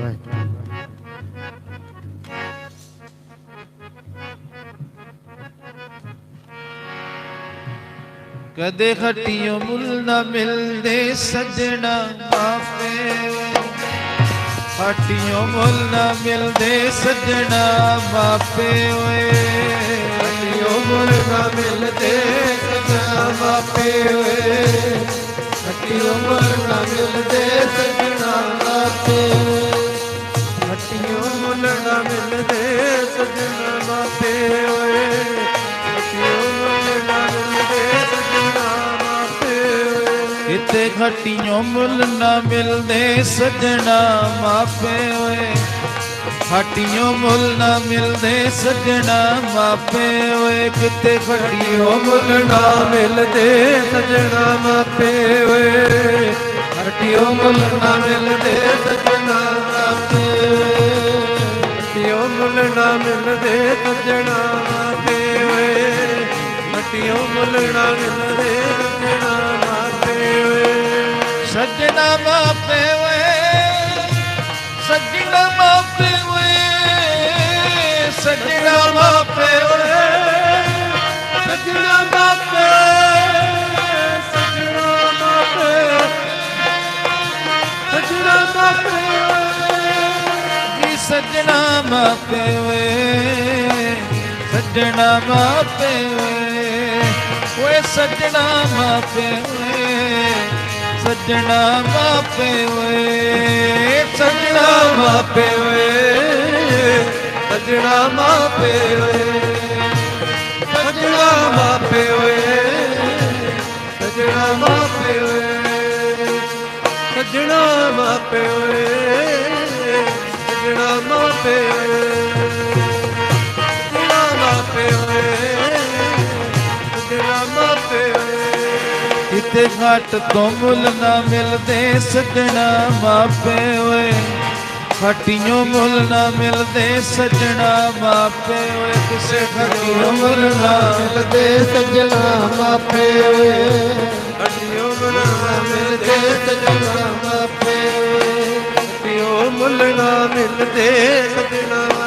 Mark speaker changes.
Speaker 1: ਵਾਹਿਗੁਰੂ
Speaker 2: ਕਦੇ ਖੱਟੀਓ ਮੁੱਲ ਨਾ ਮਿਲਦੇ ਸੱਜਣਾ ਮਾਪੇ। ਖੱਟੀਓ ਮੁੱਲ ਨਾ ਮਿਲਦੇ ਸੱਜਣਾ ਮਾਪੇ ਓਏ।
Speaker 3: ਖੱਟੀਓ ਮੁੱਲ ਨਾ ਮਿਲਦੇ ਸਜਣਾ ਮਾਪੇ ਓਏ। ਖੱਟੀਓ ਮੁੱਲ ਨਾ ਮਿਲਦੇ ਸੱਜਣਾ ਮਾਪੇ। ਖੱਟੀਓ ਨਾ ਮਿਲਦੇ, ਸਜਣਾ ਮਾਪੇ ਓਏ ਖੱਟੀਓ ਮੁੱਲ
Speaker 2: ਕਿਤੇ ਖੱਟੀਓ ਮੁੱਲ ਨਾ ਮਿਲਦੇ, ਸੱਜਣਾ ਮਾਪੇ ਓਏ ਖੱਟੀਓ ਮੁੱਲ ਨਾ ਮਿਲਦੇ, ਸੱਜਣਾ ਮਾਪੇ ਓਏ ਕਿਤੇ ਖੱਟੀਓ
Speaker 3: ਮੁੱਲ ਨਾ ਮਿਲਦੇ, ਸਜਣਾ ਮਾਪੇ ਓਏ ਖੱਟੀਓ ਮੁੱਲ ਨਾ ਮਿਲਦੇ ਖੱਟੀਓ ਮੁੱਲ ਨਾ ਮਿਲਦੇ ਸਜਣਾ ਮਾਪੇ ਓਏ। ਖੱਟੀਓ ਮੁੱਲ ਨਾ ਮਿਲਦੇ ਸਜਣਾ ਮਾਪੇ ਓਏ।
Speaker 2: ਸੱਜਣਾ ਮਾਪੇ ਸੱਜਣਾ ਮਾਪੇ ਓਏ ਸੱਜਣਾ ਮਾਪੇ ਓਏ ਓਏ ਸੱਜਣਾ ਮਾਪੇ ਓਏ ਸੱਜਣਾ ਮਾਪੇ ਵੇ, ਸੱਜਣਾ ਮਾਪੇ ਵੇ, ਸੱਜਣਾ ਮਾਪੇ ਓਏ
Speaker 3: ਸੱਜਣਾ ਮਾਪੇ ਵੇ, ਸੱਜਣਾ ਮਾਪੇ ਓਏ ਸੱਜਣਾ ਮਾਪੇ ਓਏ
Speaker 2: ਕਿਤੇ ਘੱਟ ਤੋਂ ਮੁੱਲ ਨਾ ਮਿਲਦੇ, ਸੱਜਣਾ ਮਾਪੇ ਓਏ। ਖੱਟੀਓ ਮੁੱਲ ਨਾ ਮਿਲਦੇ, ਸੱਜਣਾ ਮਾਪੇ ਓਏ। ਕਿਸੇ ਖੱਟੀਓ ਮੁੱਲ ਨਾ
Speaker 3: ਮਿਲਦੇ, ਸਜਣਾ ਮਾਪੇ ਓਏ। ਸਜਣਾ ਮਿਲਦੇ ਸਜਣਾ